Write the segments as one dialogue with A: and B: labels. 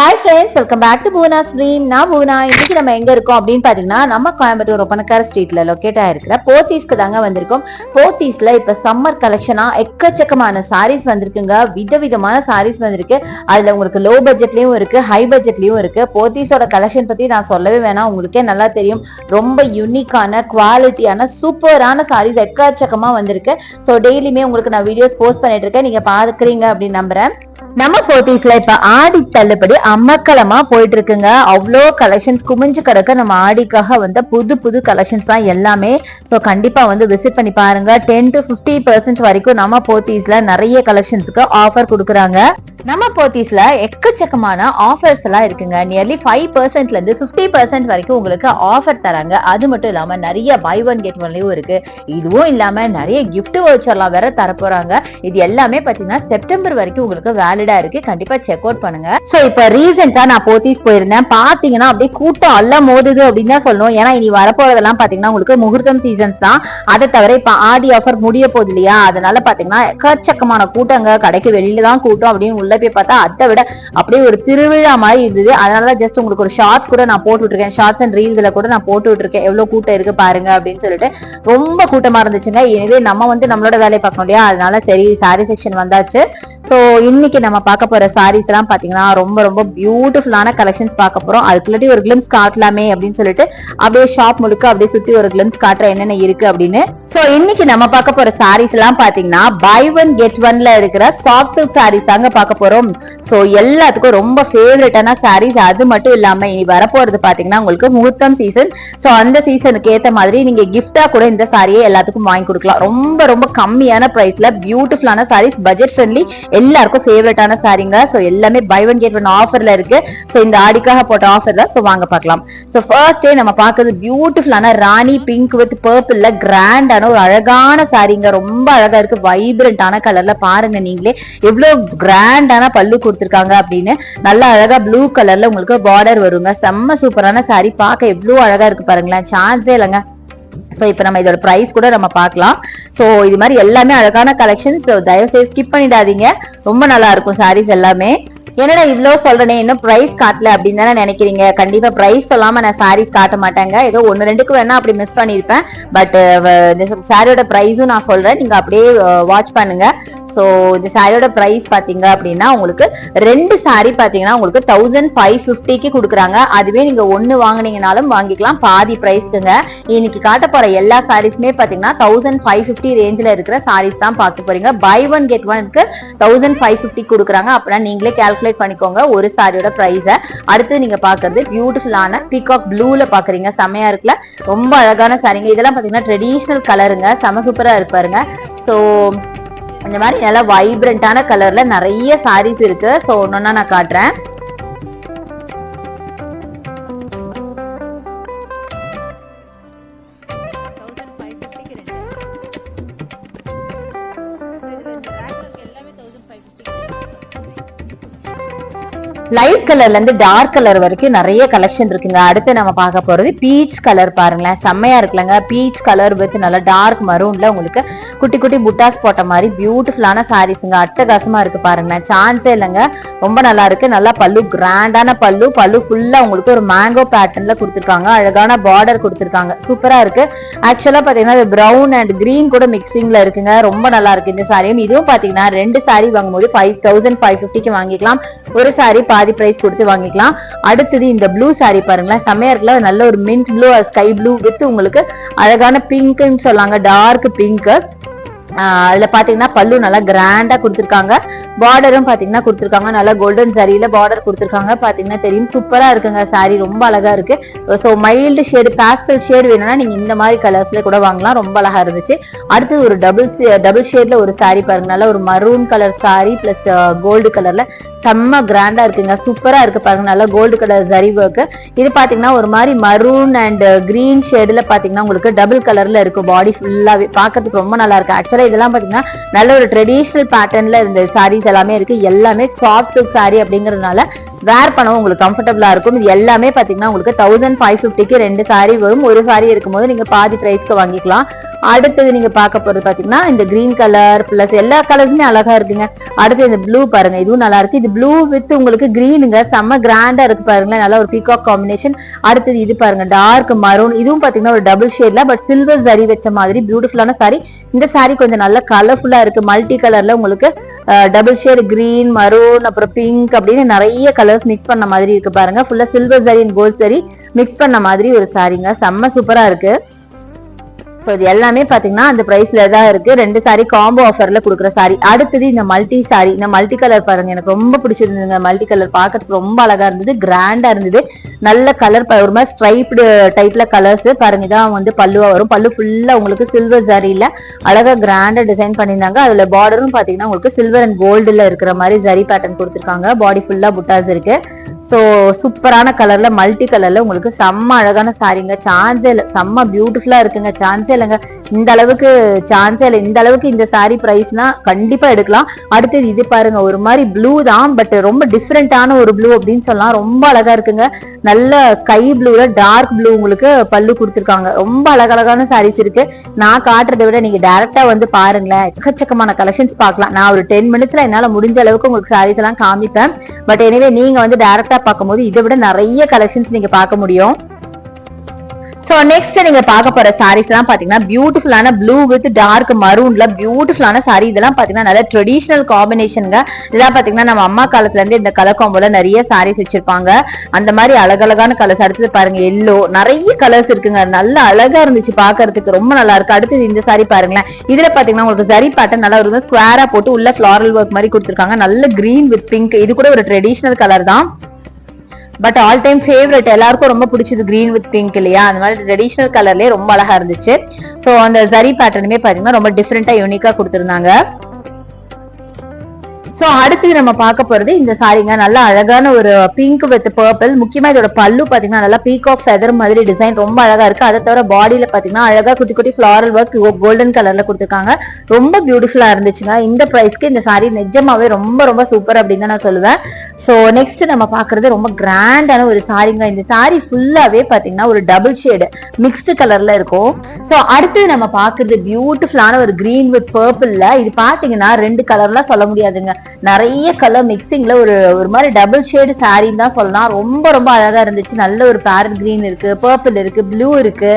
A: Hi friends welcome back to Poona stream நான் பூனா இன்னைக்கு நம்ம எங்க இருக்கோம் அப்படின்னு பாத்தீங்கன்னா நம்ம கோயம்புத்தூர் ஒப்பனக்கார ஸ்ட்ரீட்ல லொக்கேட் ஆயிருக்கிற போத்தீஸ்க்கு தாங்க வந்திருக்கோம். போத்தீஸ்ல இப்ப சம்மர் கலெக்ஷனா எக்கச்சக்கமான சாரீஸ் வந்திருக்குங்க. விதவிதமான சாரீஸ் வந்திருக்கு. அதுல உங்களுக்கு லோ பட்ஜெட்லயும் இருக்கு ஹை பட்ஜெட்லயும் இருக்கு. போத்தீஸோட கலெக்ஷன் பத்தி நான் சொல்லவே வேணாம். உங்களுக்கே நல்லா தெரியும். ரொம்ப யூனிக்கான குவாலிட்டியான சூப்பரான சாரீஸ் எக்கச்சக்கமா வந்திருக்கு. ஸோ டெய்லியுமே உங்களுக்கு நான் வீடியோஸ் போஸ்ட் பண்ணிட்டு இருக்கேன். நீங்க பாக்குறீங்க அப்படின்னு நம்புறேன். நம்ம போத்தீஸ்ல இப்ப ஆடி தள்ளுபடி அமக்கலமா போயிட்டு இருக்குங்க அவ்வளோ கலெக்ஷன்ஸ் குமிஞ்சு கிடக்க நம்ம ஆடிக்காக வந்த புது புது கலெக்ஷன்ஸ் தான் எல்லாமே. ஸோ கண்டிப்பா வந்து விசிட் பண்ணி பாருங்க. டென் டு பிப்டி பர்சன்ட் வரைக்கும் நம்ம போத்தீஸ்ல நிறைய கலெக்ஷன்ஸ்க்கு ஆஃபர் கொடுக்குறாங்க. நம்ம போத்தீஸ்ல எக்கச்சக்கமான ஆஃபர்ஸ் எல்லாம் இருக்குங்க. நியர்லி ஃபைவ் பர்சன்ட்ல இருந்து ஃபிஃப்டி பர்சன்ட் வரைக்கும் உங்களுக்கு ஆஃபர் தராங்க. அது மட்டும் இல்லாம நிறைய பை ஒன் கெட் ஒன்லயும் இருக்கு. இதுவும் இல்லாம நிறைய கிஃப்ட் வவுச்சர்லாம் வேற தரப்போறாங்க. இது எல்லாமே பாத்தீங்கன்னா செப்டம்பர் வரைக்கும் உங்களுக்கு வேலிடா இருக்கு. கண்டிப்பா செக் அவுட் பண்ணுங்க. சோ இப்ப ரீசெண்டா நான் போத்தீஸ் போயிருந்தேன். பாத்தீங்கன்னா அப்படியே கூட்டம் அல்ல மோதுது அப்படின்னு தான் சொல்லணும். ஏன்னா இனி வரப்போறதெல்லாம் பாத்தீங்கன்னா உங்களுக்கு முகூர்த்தம் சீசன்ஸ் தான். அதை தவிர இப்ப ஆடி ஆஃபர் முடிய போகுது இல்லையா? அதனால பாத்தீங்கன்னா எக்கச்சக்கமான கூட்டங்க. கடைக்கு வெளியில தான் கூட்டம் அப்படின்னு உள்ள போய் பார்த்தா அதை விட அப்படியே ஒரு திருவிழா மாதிரி இருந்தது. அதனால ஜஸ்ட் உங்களுக்கு ஒரு ஷார்ட்ஸ் கூட நான் போட்டு விட்டுருக்கேன். ஷார்ட்ஸ் அண்ட் ரீல்ஸ்ல கூட நான் போட்டு விட்டுருக்கேன். எவ்வளவு கூட்டம் இருக்கு பாருங்க அப்படின்னு சொல்லிட்டு. ரொம்ப கூட்டமா இருந்துச்சுங்க. எனவே நம்ம வந்து நம்மளோட வேலையை பார்க்கணும் இல்லையா? அதனால சரி சாரி செக்ஷன் வந்தாச்சு. ஸோ இன்னைக்கு நம்ம பார்க்க போற சாரீஸ் எல்லாம் பாத்தீங்கன்னா ரொம்ப ரொம்ப பியூட்டிஃபுல்லான கலெக்ஷன்ஸ் பார்க்க போறோம். அதுக்குள்ளாட்டி ஒரு கிளிம்ஸ் காட்டலாமே அப்படின்னு சொல்லிட்டு அப்படியே ஷாப் முழுக்க அப்படியே சுத்தி ஒரு கிளிம்ஸ் காட்டுற என்னென்ன இருக்கு அப்படின்னு. சோ இன்னைக்கு நம்ம பார்க்க போற சாரீஸ் எல்லாம் பாத்தீங்கன்னா பை ஒன் கெட் ஒன்ல இருக்கிற சாஃப்ட் சில்க் சாரீஸ் தாங்க பார்க்க போறோம். சோ எல்லாத்துக்கும் ரொம்ப ஃபேவரட்டான சாரீஸ் அது மட்டும் இல்லாம இனி வரப்போறது பாத்தீங்கன்னா உங்களுக்கு முகூர்த்தம் சீசன் சோ அந்த சீசனுக்கு ஏத்த மாதிரி நீங்க கிஃப்டா கூட இந்த சாரியை எல்லாத்துக்கும் வாங்கி கொடுக்கலாம். ரொம்ப ரொம்ப கம்மியான பிரைஸ்ல பியூட்டிஃபுல்லான சாரீஸ் பட்ஜெட் ஃப்ரெண்ட்லி எல்லாருக்கும் ஃபேவரட்டான சாரீங்க ஸோ எல்லாமே பை ஒன் கேட் ஒன் ஆஃபர்ல இருக்கு. ஸோ இந்த ஆடிக்காக போட்ட ஆஃபர் தான் ஸோ வாங்க பார்க்கலாம். ஸோ ஃபர்ஸ்ட் டே நம்ம பார்க்கறது பியூட்டிஃபுல்லான ராணி பிங்க் வித் பர்பிள்ல கிராண்டான ஒரு அழகான சாரீங்க ரொம்ப அழகா இருக்கு. வைப்ரண்டான கலர்ல பாருங்க நீங்களே. எவ்வளவு கிராண்டான பல்லு கொடுத்துருக்காங்க அப்படின்னு. நல்லா அழகா ப்ளூ கலர்ல உங்களுக்கு பார்டர் வருங்க. செம்ம சூப்பரான சாரி பார்க்க எவ்வளோ அழகா இருக்கு பாருங்களேன். சான்ஸே இல்லைங்க. ஸோ இப்போ நம்ம இதோட ப்ரைஸ் கூட நம்ம பார்க்கலாம். ஸோ இது மாதிரி எல்லாமே அழகான கலெக்ஷன்ஸ் தயவுசெய்து ஸ்கிப் பண்ணிடாதீங்க. ரொம்ப நல்லா இருக்கும் சாரீஸ் எல்லாமே. என்னடா இவ்வளோ சொல்றேனே இன்னும் ப்ரைஸ் காட்டல அப்படின்னு தானே நினைக்கிறீங்க? கண்டிப்பா ப்ரைஸ் சொல்லாம நான் சாரீஸ் காட்ட மாட்டேங்க. ஏதோ ஒன்னு ரெண்டுக்கு வேணா அப்படி மிஸ் பண்ணிருப்பேன் பட் இந்த சாரியோட ப்ரைஸும் நான் சொல்றேன். நீங்க அப்படியே வாட்ச் பண்ணுங்க. ஸோ இந்த சாரியோட ப்ரைஸ் பார்த்தீங்க அப்படின்னா உங்களுக்கு ரெண்டு சாரி பார்த்தீங்கன்னா உங்களுக்கு தௌசண்ட் ஃபைவ் ஃபிஃப்டிக்கு கொடுக்குறாங்க. அதுவே நீங்கள் ஒன்று வாங்குனீங்கனாலும் வாங்கிக்கலாம். பாதி ப்ரைஸ்க்குங்க இன்னைக்கு காட்ட போகிற எல்லா சாரீஸுமே பார்த்தீங்கன்னா தௌசண்ட் ஃபைவ் ஃபிஃப்டி ரேஞ்சில் இருக்கிற சாரீஸ் தான் பார்க்க போறீங்க. பை ஒன் கெட் ஒன்க்கு தௌசண்ட் ஃபைவ் ஃபிஃப்டி கொடுக்குறாங்க. அப்படின்னா நீங்களே கால்குலேட் பண்ணிக்கோங்க ஒரு சாரியோட ப்ரைஸை அடுத்து நீங்கள் பார்க்குறது பியூட்டிஃபுல்லான பீகாக் ப்ளூவில் பார்க்குறீங்க செமையா இருக்குல்ல? ரொம்ப அழகான சாரிங்க இதெல்லாம் பார்த்தீங்கன்னா ட்ரெடிஷ்னல் கலருங்க செம சூப்பராக இருப்பாருங்க. ஸோ இந்த மாதிரி நல்லா வைப்ரண்ட்டான கலரில் நிறைய சாரீஸ் இருக்கு. ஸோ ஒன்னொன்னா நான் காட்டுறேன். லைட் கலர்ல இருந்து டார்க் கலர் வரைக்கும் நிறைய கலெக்ஷன் இருக்குங்க. அடுத்து நம்ம பார்க்க போறது பீச் கலர் பாருங்களேன். செம்மையா இருக்குல்லங்க. பீச் கலர் வித் நல்லா டார்க் மரூன்ல உங்களுக்கு குட்டி குட்டி புட்டாஸ் போட்ட மாதிரி பியூட்டிஃபுல்லான சாரீஸுங்க அட்டகாசமா இருக்கு பாருங்களேன். சான்ஸே இல்லைங்க. ரொம்ப நல்லா இருக்கு. நல்லா பல்லு கிராண்டான பல்லு. பல்லு ஃபுல்லா உங்களுக்கு ஒரு மேங்கோ பேட்டர்ன்ல கொடுத்துருக்காங்க. அழகான பார்டர் கொடுத்துருக்காங்க. சூப்பரா இருக்கு. ஆக்சுவலா பாத்தீங்கன்னா ப்ரௌன் அண்ட் கிரீன் கூட மிக்சிங்ல இருக்குங்க. ரொம்ப நல்லா இருக்கு இந்த சாரியும் இதுவும் பாத்தீங்கன்னா ரெண்டு சாரி வாங்கும்போது ஃபைவ் தௌசண்ட் ஃபைவ் ஃபிஃப்டிக்கு வாங்கிக்கலாம். ஒரு சாரி பாதி பிரைஸ் கொடுத்து வாங்கிக்கலாம். அடுத்தது இந்த ப்ளூ சாரி பாருங்களேன். செம்மையா இருக்குல்ல? நல்ல ஒரு mint blue sky blue with உங்களுக்கு அழகான பிங்க்னு சொல்லாங்க. டார்க் பிங்க் அதுல பாத்தீங்கன்னா பல்லு நல்லா கிராண்டா கொடுத்துருக்காங்க. பார்டரும் பாத்தீங்கன்னா கொடுத்துருக்காங்க. நல்லா கோல்டன் சாரியில பார்டர் கொடுத்துருக்காங்க. பாத்தீங்கன்னா தெரியும். சூப்பரா இருக்குங்க சாரி ரொம்ப அழகா இருக்கு. So mild shade pastel shade வேணும்னா நீங்க இந்த மாதிரி கலர்ஸ்ல கூட வாங்கலாம். ரொம்ப அழகா இருந்துச்சு. அடுத்து ஒரு டபுள் டபுள் ஷேட்ல ஒரு சாரி பாருங்க. நல்லா ஒரு maroon colour sari plus gold கலர்ல செம்ம கிராண்டா இருக்குங்க. சூப்பரா இருக்கு பாருங்க. நல்லா கோல்டு கலர் ஜரி ஒர்க் இது பாத்தீங்கன்னா ஒரு மாதிரி மரூன் அண்ட் கிரீன் ஷேடுல பாத்தீங்கன்னா உங்களுக்கு டபுள் கலர்ல இருக்கும். பாடி ஃபுல்லாவே பாக்கிறதுக்கு ரொம்ப நல்லா இருக்கு. ஆக்சுவலா இதெல்லாம் பாத்தீங்கன்னா நல்ல ஒரு ட்ரெடிஷ்னல் பேட்டர்ன்ல இருந்த சாரீஸ் எல்லாமே இருக்கு. எல்லாமே சாஃப்ட் சில்க் சாரி அப்படிங்கறதுனால வேர் பண்ணவும் உங்களுக்கு கம்ஃபர்டபுளா இருக்கும். இது எல்லாமே பாத்தீங்கன்னா உங்களுக்கு தௌசண்ட் ஃபைவ் ஃபிஃப்டிக்கு ரெண்டு சாரி வரும். ஒரு சாரி இருக்கும்போது நீங்க பாதி பிரைஸ்க்கு வாங்கிக்கலாம். அடுத்தது நீங்க பார்க்க போறது பாத்தீங்கன்னா இந்த கிரீன் கலர் பிளஸ் எல்லா கலருமே அழகா இருக்குங்க அடுத்து இந்த ப்ளூ பாருங்க இதுவும் நல்லா இருக்கு. இது ப்ளூ வித் உங்களுக்கு கிரீனுங்க செம்ம கிராண்டா இருக்கு பாருங்களேன். நல்லா ஒரு பீகாக் காம்பினேஷன் அடுத்தது இது பாருங்க டார்க் மரூன் இதுவும் பாத்தீங்கன்னா ஒரு டபுள் ஷேட்ல பட் சில்வர் சரி வச்ச மாதிரி பியூட்டிஃபுல்லான சாரி இந்த சாரி கொஞ்சம் நல்லா கலர்ஃபுல்லா இருக்கு. மல்டி கலர்ல உங்களுக்கு டபுள் ஷேட் கிரீன் மரூன் அப்புறம் பிங்க் அப்படின்னு நிறைய கலர்ஸ் மிக்ஸ் பண்ண மாதிரி இருக்கு பாருங்க. ஃபுல்லா சில்வர் சரி அண்ட் கோல்ட் சரி மிக்ஸ் பண்ண மாதிரி ஒரு சாரிங்க செம்ம சூப்பரா இருக்கு. ஸோ இது எல்லாமே பார்த்தீங்கன்னா அந்த ப்ரைஸில் தான் இருக்கு. ரெண்டு சாரி காம்போ ஆஃபர்ல கொடுக்குற சாரி அடுத்தது இந்த மல்டி சாரி இந்த மல்டி கலர் பாருங்க எனக்கு ரொம்ப பிடிச்சிருந்ததுங்க மல்டி கலர் பார்க்கறதுக்கு ரொம்ப அழகா இருந்தது கிராண்டா இருந்தது. நல்ல கலர் ஒரு மாதிரி ஸ்ட்ரைப்டு டைப்ல கலர்ஸ் பாருங்க இதான் வந்து பல்லுவா வரும். பல்லு ஃபுல்லா உங்களுக்கு சில்வர் ஜரியில அழகா கிராண்டா டிசைன் பண்ணியிருந்தாங்க. அதுல பார்டரும் பாத்தீங்கன்னா உங்களுக்கு சில்வர் அண்ட் கோல்டுல இருக்கிற மாதிரி ஜரி பேட்டர்ன் கொடுத்துருக்காங்க. பாடி ஃபுல்லா புட்டாஸ் இருக்கு. ஸோ சூப்பரான கலர்ல மல்டி கலர்ல உங்களுக்கு செம்ம அழகான சாரீங்க சான்ஸே இல்லை செம்ம பியூட்டிஃபுல்லா இருக்குங்க. சான்ஸே இல்லைங்க இந்த அளவுக்கு சான்ஸே இல்லை இந்த அளவுக்கு இந்த சாரி ப்ரைஸ்னா கண்டிப்பா எடுக்கலாம். அடுத்தது இது பாருங்க. ஒரு மாதிரி ப்ளூ தான் பட் ரொம்ப டிஃப்ரெண்டான ஒரு ப்ளூ அப்படின்னு சொல்லலாம். ரொம்ப அழகா இருக்குங்க. நல்ல ஸ்கை ப்ளூல டார்க் ப்ளூ உங்களுக்கு பல்லு கொடுத்துருக்காங்க. ரொம்ப அழகழகான சாரீஸ் இருக்கு. நான் காட்டுறதை விட நீங்க டைரக்டா வந்து பாருங்களேன். எக்கச்சக்கமான கலெக்ஷன்ஸ் பார்க்கலாம். நான் ஒரு டென் மினிட்ஸ்ல என்னால முடிஞ்ச அளவுக்கு உங்களுக்கு சாரீஸ் எல்லாம் காமிப்பேன். பட் எனவே நீங்க வந்து டைரக்டா பார்க்கும்போது இதை விட நிறைய கலெக்ஷன்ஸ் நீங்க பார்க்க முடியும். சோ நெக்ஸ்ட் நீங்க பார்க்க போற சாரீஸ் எல்லாம் பாத்தீங்கன்னா பியூட்டிஃபுல்லான ப்ளூ வித் டார்க் மரூன்ல பியூட்டிஃபுல்லான சாரி இதெல்லாம் பாத்தீங்கன்னா நல்ல ட்ரெடிஷனல் காம்பினேஷனுங்க இதெல்லாம் பாத்தீங்கன்னா நம்ம அம்மா காலத்துல இருந்து இந்த கலர் காம்போல நிறைய சாரீஸ் வச்சிருப்பாங்க. அந்த மாதிரி அழகழகான கலர்ஸ் அடுத்தது பாருங்க எல்லோ நிறைய கலர்ஸ் இருக்குங்க. நல்ல அழகா இருந்துச்சு பாக்குறதுக்கு ரொம்ப நல்லா இருக்கு. அடுத்தது இந்த சாரி பாருங்களேன். இதுல பாத்தீங்கன்னா உங்களுக்கு சரி பாட்டன் நல்லா இருக்கும். ஸ்கொயரா போட்டு உள்ள ஃபிளாரல் ஒர்க் மாதிரி கொடுத்துருக்காங்க. நல்ல கிரீன் வித் பிங்க் இது கூட ஒரு ட்ரெடிஷனல் கலர் தான். பட் ஆல் டைம் ஃபேவரட் எல்லாருக்கும் ரொம்ப பிடிச்சது கிரீன் வித் பிங்க் இல்லையா? அந்த மாதிரி ட்ரெடிஷனல் கலர்லயே ரொம்ப அழகா இருந்துச்சு. ஸோ அந்த சரி பேட்டர்னுமே பாத்தீங்கன்னா ரொம்ப டிஃப்ரெண்டா யூனிக்கா கொடுத்துருந்தாங்க. ஸோ அடுத்து நம்ம பார்க்க போறது இந்த சாரிங்க நல்லா அழகான ஒரு பிங்க் வித் பர்பிள் முக்கியமா இதோட பல்லு பாத்தீங்கன்னா நல்லா பீக் ஆஃப் ஃபெதர் மாதிரி டிசைன் ரொம்ப அழகா இருக்கு. அதை தவிர பாடியில பாத்தீங்கன்னா அழகா குட்டி குட்டி ஃபிளாரல் ஒர்க் கோல்டன் கலர்ல கொடுத்துருக்காங்க. ரொம்ப பியூட்டிஃபுல்லா இருந்துச்சுங்க. இந்த ப்ரைஸ்க்கு இந்த சாரி நிஜமாவே ரொம்ப ரொம்ப சூப்பர் அப்படின்னு தான் நான் சொல்லுவேன். ஸோ நெக்ஸ்ட் நம்ம பார்க்கறது ரொம்ப கிராண்டான ஒரு சாரிங்க இந்த சாரி ஃபுல்லாகவே பார்த்தீங்கன்னா ஒரு டபுள் ஷேடு மிக்ஸ்டு கலர்ல இருக்கும். ஸோ அடுத்து நம்ம பார்க்கறது பியூட்டிஃபுல்லான ஒரு கிரீன் வித் பர்பிள்ல இது பார்த்தீங்கன்னா ரெண்டு கலர்லாம் சொல்ல முடியாதுங்க. நிறைய கலர் மிக்சிங்கில் ஒரு ஒரு மாதிரி டபுள் ஷேடு சாரின்னு தான் சொல்லலாம். ரொம்ப ரொம்ப அழகாக இருந்துச்சு. நல்ல ஒரு பேரட் க்ரீன் இருக்கு பர்பிள் இருக்குது ப்ளூ இருக்கு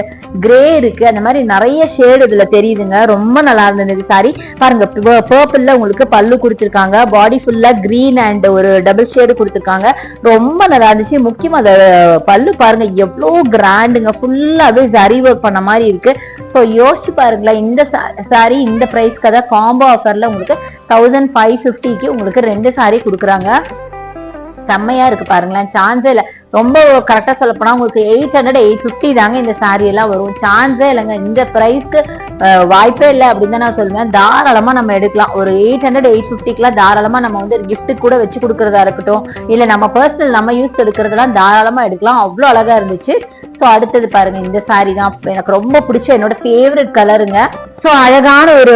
A: கிரே இருக்குது அந்த மாதிரி நிறைய ஷேடு இதில் தெரியுதுங்க. ரொம்ப நல்லா இருந்தது இந்த சாரி பாருங்க பர்பிளில் உங்களுக்கு பல்லு கொடுத்துருக்காங்க. பாடி ஃபுல்லாக கிரீன் அண்ட் ஒரு டபுள் ஷேடு கொடுத்துருக்காங்க. ரொம்ப நல்லா இருந்துச்சு. முக்கியமா அந்த பல்லு பாருங்க எவ்வளோ கிராண்டுங்க. ஃபுல்லாவே சரி ஒர்க் பண்ண மாதிரி இருக்கு. ஸோ யோசிச்சு பாருங்களேன் இந்த சாரி இந்த ப்ரைஸ்க்கு தான் காம்போ ஆஃபர்ல உங்களுக்கு தௌசண்ட் ஃபைவ் ஃபிஃப்டிக்கு உங்களுக்கு ரெண்டு சாரி கொடுக்குறாங்க. செம்மையா இருக்கு பாருங்களேன். சான்ஸே இல்லை. ரொம்ப கரெக்டா சொல்ல போனா உங்களுக்கு எயிட் ஹண்ட்ரட் எயிட் ஃபிஃப்டி தாங்க இந்த சாரி எல்லாம் வரும். சான்ஸே இல்லைங்க. இந்த ப்ரைஸ்க்கு வாய்ப்பே இல்லை அப்படின்னு தான் நான் சொல்லுவேன். தாராளமா நம்ம எடுக்கலாம். ஒரு எயிட் ஹண்ட்ரட் எயிட் ஃபிஃப்டிக்குலாம் தாராளமா நம்ம வந்து கிஃப்ட் கூட வச்சு கொடுக்கறதா இருக்கட்டும். இல்லை நம்ம பர்சனல் நம்ம யூஸ் எடுக்கிறதெல்லாம் தாராளமா எடுக்கலாம். அவ்வளோ அழகா இருந்துச்சு. ஸோ அடுத்தது பாருங்க இந்த சாரி தான். எனக்கு ரொம்ப பிடிச்ச என்னோட ஃபேவரட் கலருங்க ஸோ அழகான ஒரு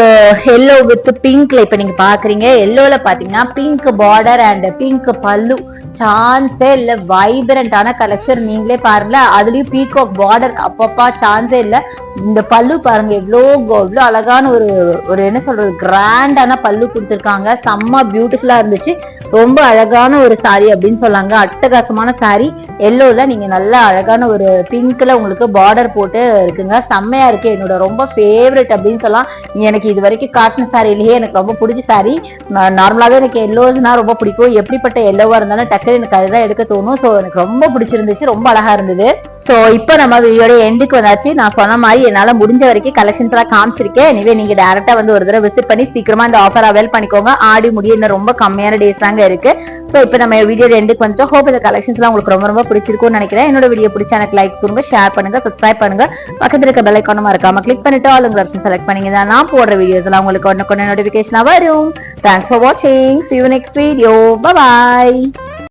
A: எல்லோ வித் பிங்க்ல இப்போ நீங்க பாக்குறீங்க. எல்லோல பாத்தீங்கன்னா பிங்க் பார்டர் அண்ட் பிங்க் பல்லு. சான்ஸே இல்லை. வைப்ரண்டான கலெக்ஷன் நீங்களே பாருங்களேன். அதுலயும் பீகாக் பார்டர் அப்பப்பா சான்ஸே இல்லை. இந்த பல்லு பாருங்க எவ்வளோ எவ்வளோ அழகான ஒரு ஒரு என்ன சொல்றது கிராண்டான பல்லு கொடுத்துருக்காங்க. செம்ம பியூட்டிஃபுல்லா இருந்துச்சு. ரொம்ப அழகான ஒரு சாரி அப்படின்னு சொல்லாங்க. அட்டகாசமான சாரி எல்லோல நீங்க நல்ல அழகான ஒரு பிங்க்ல உங்களுக்கு பார்டர் போட்டு இருக்குங்க. செம்மையா இருக்கு. என்னோட ரொம்ப ஃபேவரட் அப்படின்னு சொல்லலாம். எனக்கு இது வரைக்கும் காட்டின சாரிலேயே எனக்கு ரொம்ப பிடிச்ச சாரி நார்மலாகவே எனக்கு எல்லோஸ்னா ரொம்ப பிடிக்கும். எப்படிப்பட்ட எல்லோவா இருந்தாலும் டக்குனு எனக்கு அதுதான் எடுக்க தோணும். ஸோ எனக்கு ரொம்ப பிடிச்சிருந்துச்சு. ரொம்ப அழகா இருந்தது. ஸோ இப்போ நம்ம வீடியோட எண்டுக்கு வந்தாச்சு. நான் சொன்ன மாதிரி என்னால முடிஞ்ச வரைக்கும் கலெக்ஷன்ஸ் எல்லாம் காமிச்சிருக்கேன். எனவே நீங்க டேரக்டா வந்து ஒரு தடவை விசிட் பண்ணி சீக்கிரமா இந்த ஆஃபர் அவைல் பண்ணிக்கோங்க. ஆடி முடிய இன்னும் ரொம்ப கம்மியான டேஸ் தாங்க இருக்கு. ஸோ இப்போ நம்ம வீடியோ ரெண்டுக்கு வந்துட்டு ஹோப் இந்த கலெக்ஷன்ஸ் எல்லாம் உங்களுக்கு ரொம்ப ரொம்ப பிடிச்சிருக்கும்னு நினைக்கிறேன். என்னோட வீடியோ பிடிச்சா எனக்கு லைக் கொடுங்க ஷேர் பண்ணுங்க சப்ஸ்கிரைப் பண்ணுங்க. பக்கத்துல இருக்க பெல் ஐக்கான மறக்காம கிளிக் பண்ணிட்டு ஆல் ஆப்ஷன் செலக்ட் பண்ணீங்க நான் போடுற வீடியோஸ் எல்லாம் உங்களுக்கு ஒன்று கொண்டு நோட்டிபிகேஷனா வரும். தேங்க்ஸ் ஃபார் வாட்சிங் see you next video bye